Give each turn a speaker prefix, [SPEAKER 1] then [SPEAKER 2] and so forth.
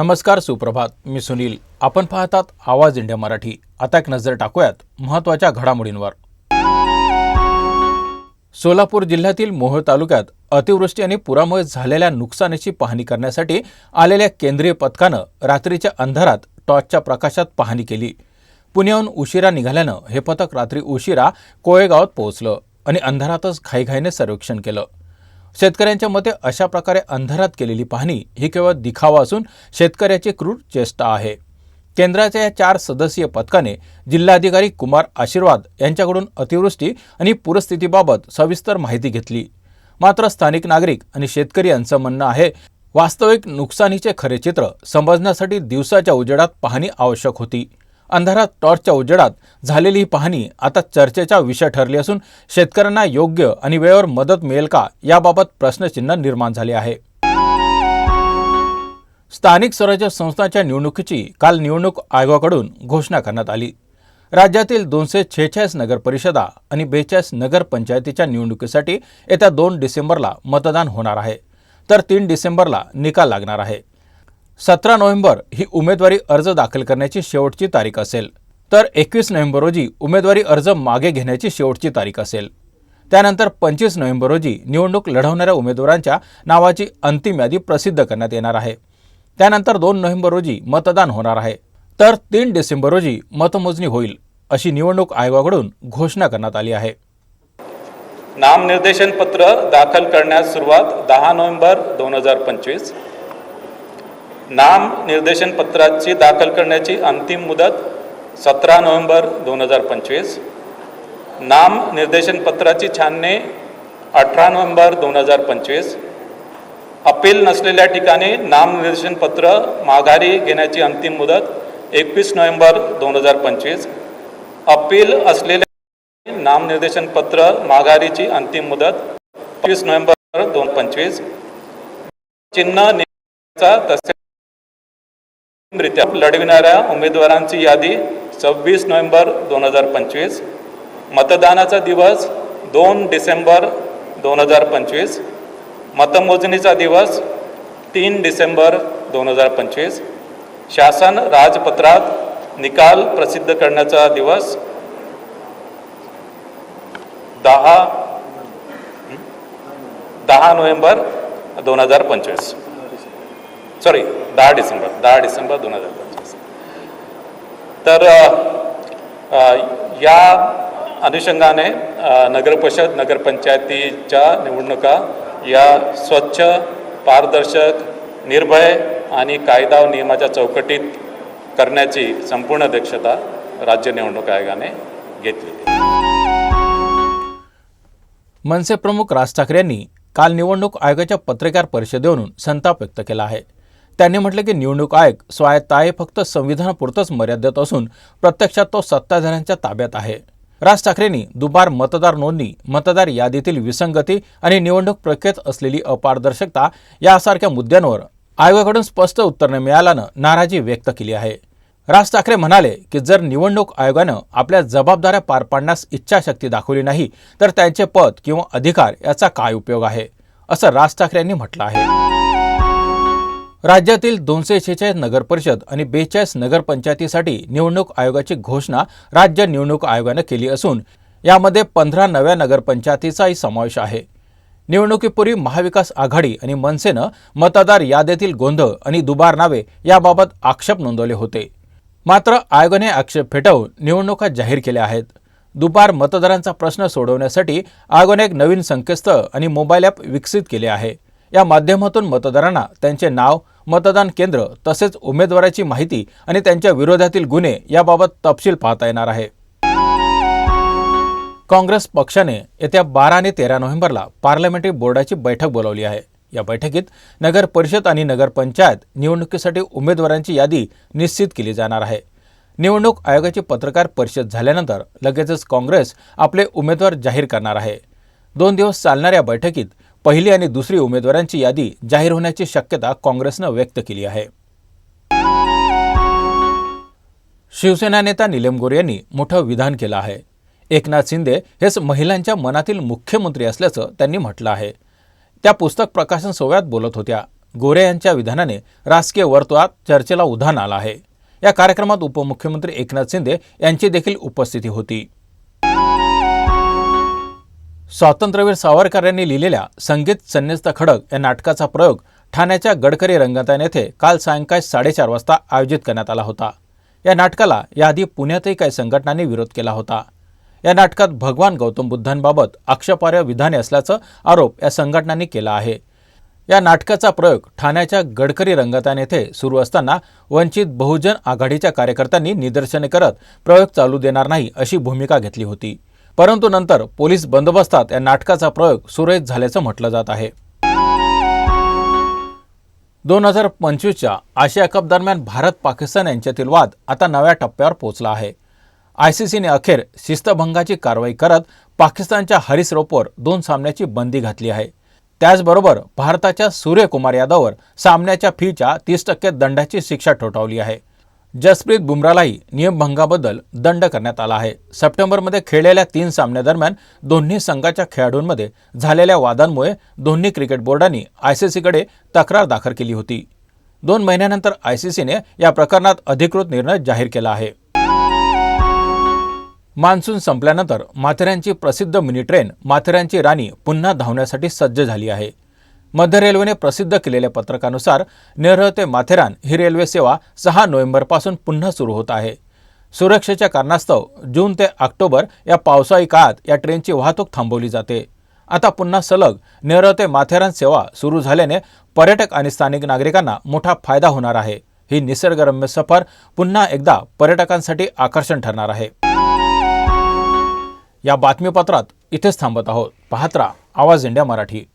[SPEAKER 1] नमस्कार सुप्रभात. मी सुनील. आपण पाहतात आवाज इंडिया मराठी. आता एक नजर टाकूयात महत्त्वाच्या घडामोडींवर. सोलापूर जिल्ह्यातील मोहोळ तालुक्यात अतिवृष्टी आणि पुरामुळे झालेल्या नुकसानीची पाहणी करण्यासाठी आलेल्या केंद्रीय पथकानं रात्रीच्या अंधारात टॉर्चच्या प्रकाशात पाहणी केली. पुण्याहून उशिरा निघाल्यानं हे पथक रात्री उशिरा कोळेगावात पोहोचलं आणि अंधारातच घाईघाईने सर्वेक्षण केलं. शेतकऱ्यांच्या मते अशा प्रकारे अंधारात केलेली पाहणी ही केवळ दिखावा असून शेतकऱ्याची क्रूर चेष्टा आहे. केंद्राच्या या चार सदस्यीय पथकाने जिल्हाधिकारी कुमार आशीर्वाद यांच्याकडून अतिवृष्टी आणि पूरस्थितीबाबत सविस्तर माहिती घेतली. मात्र स्थानिक नागरिक आणि शेतकरी यांचं म्हणणं आहे वास्तविक नुकसानीचे खरे चित्र समजण्यासाठी दिवसाच्या उजेडात पाहणी आवश्यक होती. अंधारात टॉर्चच्या उजेडात झालेली ही पाहणी आता चर्चेचा विषय ठरली असून शेतकऱ्यांना योग्य आणि वेळेवर मदत मिळेल का याबाबत प्रश्नचिन्ह निर्माण झाले आहे. स्थानिक स्वराज्य संस्थांच्या निवडणुकीची काल निवडणूक आयोगाकडून घोषणा करण्यात आली. राज्यातील दोनशे छेचाळीस नगरपरिषदा आणि बेचाळीस नगरपंचायतीच्या निवडणुकीसाठी येत्या दोन डिसेंबरला मतदान होणार आहे. तर तीन डिसेंबरला निकाल लागणार आहे. सतरा नोव्हेंबर ही उमेदवारी अर्ज दाखल करण्याची शेवटची तारीख असेल. तर एकवीस नोव्हेंबर रोजी उमेदवारी अर्ज मागे घेण्याची शेवटची तारीख असेल. त्यानंतर पंचवीस नोव्हेंबर रोजी निवडणूक लढवणाऱ्या उमेदवारांच्या नावाची अंतिम यादी प्रसिद्ध करण्यात येणार आहे. त्यानंतर दोन नोव्हेंबर रोजी मतदान होणार आहे. तर तीन डिसेंबर रोजी मतमोजणी होईल अशी निवडणूक आयोगाकडून घोषणा करण्यात आली आहे.
[SPEAKER 2] नामनिर्देशन पत्र दाखल करण्यास सुरुवात दहा नोव्हेंबर दोन हजार पंचवीस. नाम निर्देशन पत्राची दाखल करण्याची अंतिम मुदत सतरा नोव्हेंबर दोन हजार पंचवीस. नाम निर्देशन पत्राची छाननी अठरा नोव्हेंबर दोन हजार पंचवीस. अपील नसलेल्या ठिकाणी नामनिर्देशन पत्र माघारी घेण्याची अंतिम मुदत एकवीस नोव्हेंबर दोन हजार पंचवीस. अपील असलेल्या नामनिर्देशन पत्र माघारीची अंतिम मुदत पंचवीस नोव्हेंबर दोन पंचवीस. चिन्ह निवडण्याचा तसेच लढविणाऱ्या उमेदवारांची यादी सव्वीस नोव्हेंबर दोन हजार पंचवीस. मतदानाचा दिवस दोन डिसेंबर दोन हजार पंचवीस. मतमोजणीचा दिवस तीन डिसेंबर दोन हजार पंचवीस. शासन राजपत्रात निकाल प्रसिद्ध करण्याचा दिवस दहा दहा नोव्हेंबर दोन हजार पंचवीस. सॉरी दहा डिसेंबर दहा डिसेंबर दोन हजार पंचवीस. तर या अनुषंगाने नगरपरिषद नगरपंचायतीच्या निवडणुका या स्वच्छ पारदर्शक निर्भय आणि कायदा व नियमाच्या चौकटीत करण्याची संपूर्ण दक्षता राज्य निवडणूक आयोगाने घेतली.
[SPEAKER 1] मनसे प्रमुख राज ठाकरे यांनी काल निवडणूक आयोगाच्या पत्रकार परिषदेवरून संताप व्यक्त केला आहे. त्यांनी म्हटलं की निवडणूक आयोग स्वायत्त आहे फक्त संविधानापुरतंच मर्यादित असून प्रत्यक्षात तो सत्ताधाऱ्यांच्या ताब्यात आहे. राज ठाकरेंनी दुबार मतदार नोंदणी मतदार यादीतील विसंगती आणि निवडणूक प्रक्रियेत असलेली अपारदर्शकता यासारख्या मुद्द्यांवर आयोगाकडून स्पष्ट उत्तर न मिळाल्यानं नाराजी व्यक्त केली आहे. राज ठाकरे म्हणाले की जर निवडणूक आयोगानं आपल्या जबाबदाऱ्या पार पाडण्यास इच्छाशक्ती दाखवली नाही तर त्यांचे पद किंवा अधिकार याचा काय उपयोग आहे असं राज ठाकरे यांनी म्हटलं आहे. राज्यातील दोनशे शेहेचाळीस नगर परिषद आणि बेचाळीस नगरपंचायतीसाठी निवडणूक आयोगाची घोषणा राज्य निवडणूक आयोगानं केली असून यामध्ये पंधरा नव्या नगरपंचायतीचाही समावेश आहे. निवडणुकीपूर्वी महाविकास आघाडी आणि मनसेनं मतदार यादीतील गोंधळ आणि दुबार नावे याबाबत आक्षेप नोंदवले होते. मात्र आयोगाने आक्षेप फेटाळून निवडणुका जाहीर केल्या आहेत. दुपार मतदारांचा प्रश्न सोडवण्यासाठी आयोगाने एक नवीन संकेतस्थळ आणि मोबाईल ॲप विकसित केले आहे. या माध्यमातून मतदारांना त्यांचे नाव मतदान केंद्र तसेच उमेदवाराची माहिती आणि त्यांच्या विरोधातील गुन्हे याबाबत तपशील पाहता येणार आहे. काँग्रेस पक्षाने येत्या बारा आणि तेरा नोव्हेंबरला पार्लमेंटरी बोर्डाची बैठक बोलावली आहे. या बैठकीत नगर परिषद आणि नगरपंचायत निवडणुकीसाठी उमेदवारांची यादी निश्चित केली जाणार आहे. निवडणूक आयोगाची पत्रकार परिषद झाल्यानंतर लगेचच काँग्रेस आपले उमेदवार जाहीर करणार आहे. दोन दिवस चालणाऱ्या बैठकीत पहिली आणि दुसरी उमेदवारांची यादी जाहीर होण्याची शक्यता काँग्रेसनं व्यक्त केली आहे. शिवसेना नेता निलम गोरे यांनी मोठं विधान केलं आहे. एकनाथ शिंदे हेच महिलांच्या मनातील मुख्यमंत्री असल्याचं त्यांनी म्हटलं आहे. त्या पुस्तक प्रकाशन सोहळ्यात बोलत होत्या. गोरे यांच्या विधानाने राजकीय वर्तुळात चर्चेला उधाण आलं आहे. या कार्यक्रमात उपमुख्यमंत्री एकनाथ शिंदे यांची देखील उपस्थिती होती. स्वातंत्र्यवीर सावरकर यांनी लिहिलेल्या संगीत संन्यस्त खडक या नाटकाचा प्रयोग ठाण्याच्या गडकरी रंगतान येथे काल सायंकाळी साडेचार वाजता आयोजित करण्यात आला होता. या नाटकाला याआधी पुण्यातही काही संघटनांनी विरोध केला होता. या नाटकात भगवान गौतम बुद्धांबाबत आक्षेपार्ह विधाने असल्याचा आरोप या संघटनांनी केला आहे. या नाटकाचा प्रयोग ठाण्याच्या गडकरी रंगतान येथे सुरू असताना वंचित बहुजन आघाडीच्या कार्यकर्त्यांनी निदर्शने करत प्रयोग चालू देणार नाही अशी भूमिका घेतली होती. परंतु नंतर पोलीस बंदोबस्तात या नाटकाचा प्रयोग सुरळीत झाल्याचं म्हटलं जात आहे. दोन हजार पंचवीसच्या आशिया कप दरम्यान भारत पाकिस्तान यांच्यातील वाद आता नव्या टप्प्यावर पोहोचला आहे. आय सी सीने अखेर शिस्तभंगाची कारवाई करत पाकिस्तानच्या हरीस रोपवर दोन सामन्याची बंदी घातली आहे. त्याचबरोबर भारताच्या सूर्यकुमार यादववर सामन्याच्या फीच्या तीस टक्के दंडाची शिक्षा ठोठावली आहे. जसप्रीत बुमरालाही नियमभंगाबद्दल दंड करण्यात आला आहे. सप्टेंबरमध्ये खेळलेल्या तीन सामन्यादरम्यान दोन्ही संघाच्या खेळाडूंमध्ये झालेल्या वादांमुळे दोन्ही क्रिकेट बोर्डांनी आय सी सीकडे तक्रार दाखल केली होती. दोन महिन्यानंतर आय सी सीने या प्रकरणात अधिकृत निर्णय जाहीर केला आहे. मान्सून संपल्यानंतर माथेऱ्यांची प्रसिद्ध मिनी ट्रेन माथेऱ्यांची राणी पुन्हा धावण्यासाठी सज्ज झाली आहे. मध्य रेल्वेने प्रसिद्ध केलेल्या पत्रकानुसार नेरळ ते माथेरान ही रेल्वे सेवा सहा नोव्हेंबरपासून पुन्हा सुरू होत आहे. सुरक्षेच्या कारणास्तव जून ते ऑक्टोबर या पावसाळी काळात या ट्रेनची वाहतूक थांबवली जाते. आता पुन्हा सलग नेरळ ते माथेरान सेवा सुरू झाल्याने पर्यटक आणि स्थानिक नागरिकांना मोठा फायदा होणार आहे. ही निसर्गरम्य सफर पुन्हा एकदा पर्यटकांसाठी आकर्षण ठरणार आहे. या बातमीपत्रात इथेच थांबत आहोत. पाहत्रा आवाज इंडिया मराठी.